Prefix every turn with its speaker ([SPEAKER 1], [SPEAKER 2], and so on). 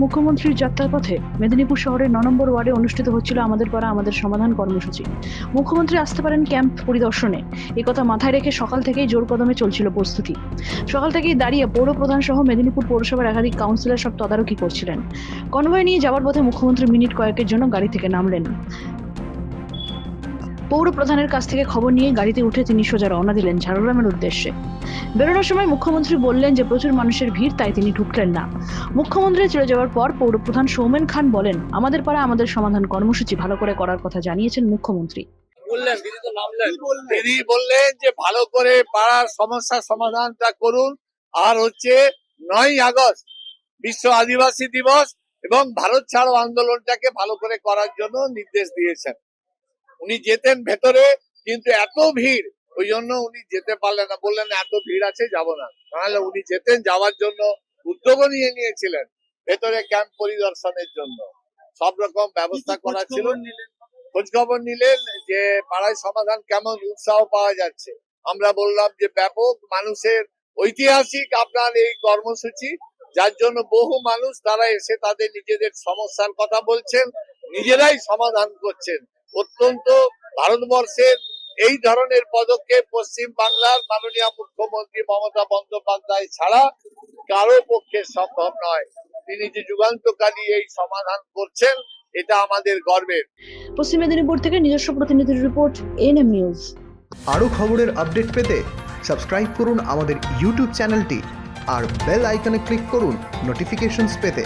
[SPEAKER 1] মুখ্যমন্ত্রীর যাত্রার পথে মেদিনীপুর শহরের ন নম্বর ওয়ার্ডে অনুষ্ঠিত হচ্ছিল আমাদের পাড়া, আমাদের সমাধান কর্মসূচি। মুখ্যমন্ত্রী আসতে পারেন ক্যাম্প পরিদর্শনে। একথা কথা মাথায় রেখে সকাল থেকেই জোর কদমে চলছিল প্রস্তুতি। সকাল থেকেই দাঁড়িয়ে পৌর প্রধান সহ মেদিনীপুর পৌরসভার একাধিক কাউন্সিলর সব তদারকি করছিলেন। কনভয় নিয়ে যাওয়ার পথে মুখ্যমন্ত্রী মিনিট কয়েকের জন্য গাড়ি থেকে নামলেন। পৌর প্রধানের কাছ থেকে খবর নিয়ে গাড়িতে উঠে তিনি সোজা রওনা দিলেন ঝাড়গ্রামের উদ্দেশ্যে। বেরোনোর সময় মুখ্যমন্ত্রী বললেন যে, প্রচুর মানুষের ভিড়, তাই তিনি ঢুকলেন না। মুখ্যমন্ত্রী চলে যাওয়ার পর পৌরপ্রধান সৌমেন খান বলেন, আমাদের পাড়া আমাদের সমাধান কর্মসূচি ভালো করে করার কথা জানিয়েছেন মুখ্যমন্ত্রী।
[SPEAKER 2] বললেন, দিদি বললেন যে, ভালো করে পাড়ার সমস্যার সমাধানটা করুন। আর হচ্ছে নয় আগস্ট, বিশ্ব আদিবাসী দিবস এবং ভারত ছাড়ো আন্দোলনটাকে ভালো করে করার জন্য নির্দেশ দিয়েছেন। উনি যেতেন ভেতরে কিন্তু এত ভিড় ওই জন্য উনি যেতে পারলেন না। বললেন এত ভিড় আছে যাব না। তাহলে উনি যেতেন যাওয়ার জন্য উদ্যোগও নিয়ে নিয়েছিলেন ভেতরে ক্যাম্প পরিদর্শনের জন্য। সব রকম ব্যবস্থা করা ছিল। খোঁজ খবর নিলেন যে পাড়ায় সমাধান কেমন উৎসাহ পাওয়া যাচ্ছে। আমরা বললাম যে ব্যাপক মানুষের ঐতিহাসিক আপনার এই কর্মসূচি যার জন্য বহু মানুষ তারা এসে তাদের নিজেদের সমস্যার কথা বলছেন নিজেরাই সমাধান করছেন। অত্যন্ত ভারতবর্ষের এই ধরনের পদক্ষেপ পশ্চিম বাংলার মাননীয় মুখ্যমন্ত্রী মমতা বন্দ্যোপাধ্যায় ছাড়া কারও পক্ষে সম্ভব নয়। তিনি যে যুগান্তকারী এই সমাধান করছেন এটা আমাদের গর্বের।
[SPEAKER 1] পশ্চিম মেদিনীপুর থেকে নিজস্ব প্রতিনিধির রিপোর্ট এনএম নিউজ।
[SPEAKER 3] আরও খবরের আপডেট পেতে সাবস্ক্রাইব করুন আমাদের ইউটিউব চ্যানেলটি আর বেল আইকনে ক্লিক করুন নোটিফিকেশনস পেতে।